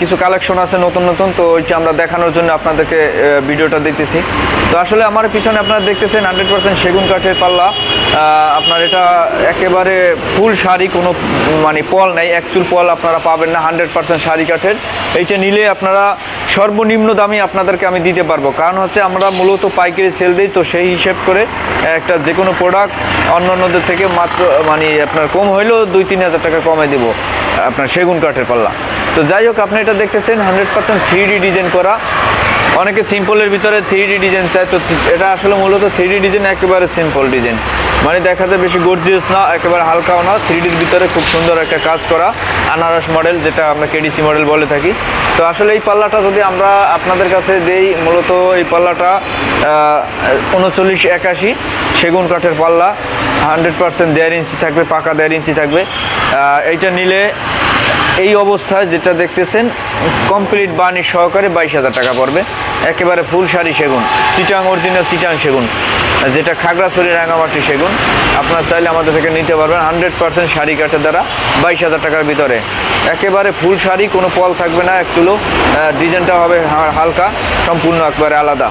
কিছু কালেকশন আছে নতুন নতুন তো ওইটা আমরা দেখানোর জন্য আপনাদেরকে ভিডিওটা দিতেছি তো আসলে আমার পিছনে আপনারা দেখতেছেন হান্ড্রেড পার্সেন্ট সেগুন কাঠের পাল্লা। আপনার এটা একেবারে ফুল শাড়ি, কোনো মানে পল নাই অ্যাকচুয়াল পল আপনারা পাবেন না হান্ড্রেড পার্সেন্ট শাড়ি কাঠের। এইটা নিলে আপনারা সর্বনিম্ন দামে আপনাদেরকে আমি দিতে পারব। কারণ হচ্ছে আমরা মূলত পাইকারি সেল দিই, তো সেই হিসেব করে একটা যে কোনো প্রোডাক্ট অন্য অন্যদের থেকে মাত্র মানে আপনার কম হইলেও দুই তিন হাজার টাকা কমে দিব, আপনার সেগুন কাঠের পাল্লা। তো যাই হোক, আপনি এটা দেখতেছেন হান্ড্রেড পার্সেন্ট থ্রি ডিজাইন করা। অনেকে সিম্পলের ভিতরে থ্রি ডিজাইন চায়, তো এটা আসলে মূলত থ্রি ডিজাইন একেবারে সিম্পল ডিজাইন মানে দেখা যায় বেশি গর্জিয়াস না, একেবারে হালকাও না থ্রি ডির ভিতরে খুব সুন্দর একটা কাজ করা আনারস মডেল যেটা আমরা কেডিসি মডেল বলে থাকি। তো আসলে এই পাল্লাটা যদি আমরা আপনাদের কাছে দেই, মূলত এই পাল্লাটা উনচল্লিশ একাশি সেগুন কাঠের পাল্লা হান্ড্রেড পার্সেন্ট দেড় ইঞ্চি থাকবে, পাকা দেড় ইঞ্চি থাকবে। এইটা নিলে এই অবস্থায় যেটা দেখতেছেন কমপ্লিট বাণী সহকারে বাইশ হাজার টাকা পড়বে। একেবারে ফুল শাড়ি সেগুন, চিটাং অরিজিনাল চিটাং সেগুন, যেটা খাগড়াছড়ি রাঙামাটি সেগুন। আপনার চাইলে আমাদের থেকে নিতে পারবেন হান্ড্রেড পার্সেন্ট শাড়ি কাঠের দ্বারা বাইশ হাজার টাকার ভিতরে। একেবারে ফুল শাড়ি, কোনো পল থাকবে না একচুলো ডিজাইনটা হবে হালকা, সম্পূর্ণ একবারে আলাদা।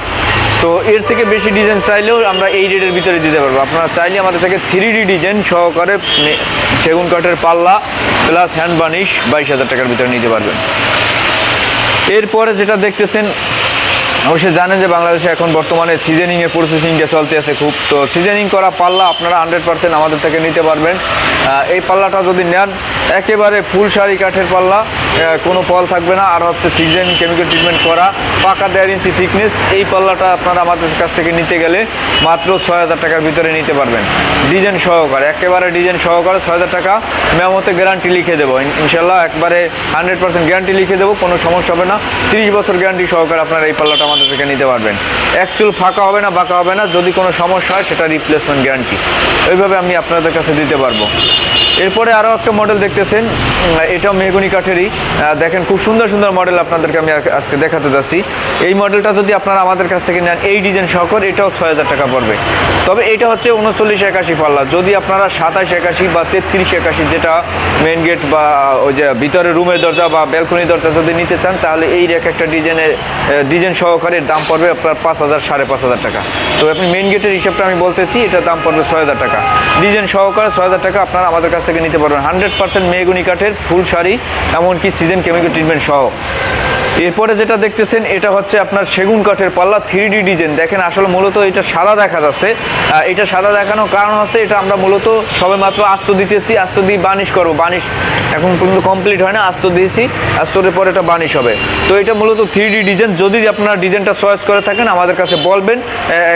তো এর থেকে বেশি ডিজাইন চাইলেও আমরা এই রেটের ভিতরে দিতে পারব। আপনারা চাইলে আমাদের থেকে থ্রি ডি ডিজাইন সহকারে সেগুন কাঠের পাল্লা প্লাস হ্যান্ড বানিশ বাইশ হাজার টাকার ভিতরে নিতে পারবেন। এরপরে যেটা দেখতেছেন, অবশ্যই জানেন যে বাংলাদেশে এখন বর্তমানে সিজনিংয়ে প্রসেসিংটা চলতে আছে খুব। তো সিজনিং করা পাল্লা আপনারা হান্ড্রেড পার্সেন্ট আমাদের থেকে নিতে পারবেন। এই পাল্লাটা যদি নেন, একেবারে ফুল শাড়ি কাঠের পাল্লা কোনো ফল থাকবে না। আর হচ্ছে সিজন কেমিক্যাল ট্রিটমেন্ট করা, পাকা দেড় ইঞ্চি থিকনেস এই পাল্লাটা আপনারা আমাদের কাছ থেকে নিতে গেলে মাত্র ছয় হাজার টাকার ভিতরে নিতে পারবেন। ডিজাইন সহকারে, একেবারে ডিজাইন সহকারে ছয় হাজার টাকা মেমোতে গ্যারান্টি লিখে দেবো। ইনশাল্লাহ একবারে হান্ড্রেড পার্সেন্ট গ্যারান্টি লিখে দেবো, কোনো সমস্যা হবে না। তিরিশ বছর গ্যারান্টি সহকারে আপনারা এই পাল্লাটা আমাদের থেকে নিতে পারবেন। অ্যাকচুয়াল ফাঁকা হবে না, বাঁকা হবে না, যদি কোনো সমস্যা হয় সেটা রিপ্লেসমেন্ট গ্যারান্টি ওইভাবে আমি আপনাদের কাছে দিতে পারব। এরপরে আরও একটা মডেল দেখতেছেন এটাও মেহগুনি কাঠেরই। দেখেন খুব সুন্দর সুন্দর মডেল আপনাদেরকে আমি আজকে দেখাতে যাচ্ছি। এই মডেলটা যদি আপনারা আমাদের কাছ থেকে নেন, এই ডিজাইন সহকার এটাও ছয় হাজার টাকা পড়বে। তবে এটা হচ্ছে উনচল্লিশ একাশি পাল্লা। যদি আপনারা সাতাশ একাশি বা তেত্রিশ একাশি যেটা মেন গেট বা ওই যে ভিতরে রুমের দরজা বা ব্যালকনি দরজা যদি নিতে চান, তাহলে এই রেখ একটা ডিজাইনের ডিজাইন সহকারে দাম পড়বে আপনার পাঁচ হাজার, সাড়ে পাঁচ হাজার টাকা। তো আপনি মেন গেটের হিসাবটা আমি বলতেছি, এটার দাম পড়বে ছয় হাজার টাকা। ডিজাইন সহকারে ছয় হাজার টাকা আপনারা আমাদের কাছ থেকে নিতে পারবেন। হান্ড্রেড পার্সেন্ট মেগুনি কাঠের ফুল শাড়ি, এমনকি সিজন কেমিক্যাল ট্রিটমেন্ট সহ। এরপরে যেটা দেখতেছেন, এটা হচ্ছে আপনার সেগুন কাঠের পাল্লা থ্রি ডি ডিজাইন। দেখেন, আসলে মূলত এটা সাদা দেখা যাচ্ছে। এটা সাদা দেখানোর কারণ হচ্ছে, এটা আমরা মূলত সবে মাত্র আস্ত দিতেছি, আস্ত দিয়ে বানিশ করব। বানিশ এখন পর্যন্ত কমপ্লিট হয় না, আস্ত দিয়েছি, আস্তরের পরে এটা বানিশ হবে। তো এটা মূলত থ্রি ডি ডিজাইন। যদি আপনারা ডিজাইনটা চয়েস করে থাকেন, আমাদের কাছে বলবেন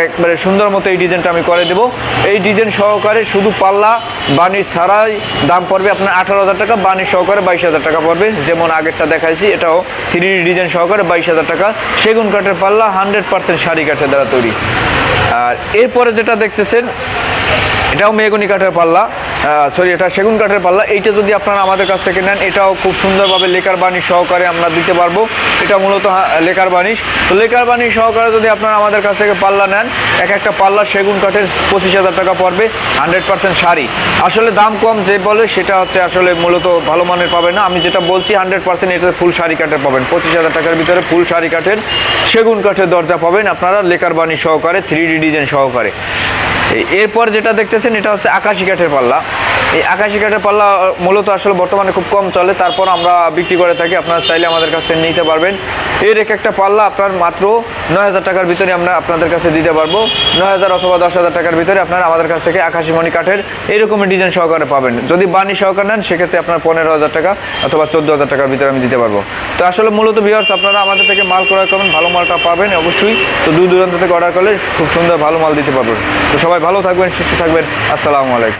একবারে সুন্দর মতো এই ডিজাইনটা আমি করে দেবো। এই ডিজাইন সহকারে শুধু পাল্লা, বানিশ ছাড়াই দাম পড়বে আপনার আঠারো হাজার টাকা, বানিশ সহকারে বাইশ হাজার টাকা পড়বে। যেমন আগেরটা দেখাইছি, এটাও থ্রি ডি ডিজাইন সহকারে বাইশ হাজার টাকা সেগুন কাঠের পাল্লা হান্ড্রেড পার্সেন্ট শাড়ি কাঠের দ্বারা তৈরি। আর এরপরে যেটা দেখতেছেন, এটাও মেগুনি কাঠের পাল্লা। সরি এটা সেগুন কাঠের পাল্লা। এইটা যদি আপনারা আমাদের কাছ থেকে নেন, এটাও খুব সুন্দরভাবে লেকার বানিশ সহকারে আমরা দিতে পারব। এটা মূলত হা- লেকার বানিশ তো লেকার বানিশ সহকারে যদি আপনারা আমাদের কাছ থেকে পাল্লা নেন, এক একটা পাল্লা সেগুন কাঠের পঁচিশ হাজার টাকা পড়বে হান্ড্রেড পার্সেন্ট শাড়ি। আসলে দাম কম যে বলে, সেটা হচ্ছে আসলে মূলত ভালো মানের পাবে না। আমি যেটা বলছি হান্ড্রেড পার্সেন্ট এটাতে ফুল শাড়ি কাঠের পাবেন। পঁচিশ হাজার টাকার ভিতরে ফুল শাড়ি কাঠের সেগুন কাঠের দরজা পাবেন আপনারা লেকার বাণী সহকারে থ্রি ডি ডিজাইন সহকারে। এরপর যেটা দেখতেছেন এটা হচ্ছে আকাশি কাঠের পাল্লা। এই আকাশি কাঠের পাল্লা মূলত আসলে বর্তমানে খুব কম চলে। তারপর আমরা বিক্রি করে থাকি, আপনারা চাইলে আমাদের কাছ থেকে নিতে পারবেন। এর এক একটা পাল্লা আপনার মাত্র নয় হাজার টাকার ভিতরে আমরা আপনাদের কাছে দিতে পারব। নয় হাজার অথবা দশ হাজার টাকার ভিতরে আপনারা আমাদের কাছ থেকে আকাশি মণি কাঠের এরকমের ডিজাইন সহকারে পাবেন। যদি বাণী সহকারে নেন, সেক্ষেত্রে আপনার পনেরো হাজার টাকা অথবা চোদ্দ হাজার টাকার ভিতরে আমি দিতে পারব। তো আসলে মূলত ভিওর্স আপনারা আমাদের থেকে মাল ক্রয় করবেন, ভালো মালটা পাবেন অবশ্যই। তো দূর দূরান্ত থেকে অর্ডার করলে খুব সুন্দর ভালো মাল দিতে পারবেন। তো সবাই ভালো থাকবেন, সুস্থ থাকবেন। আসসালামু আলাইকুম।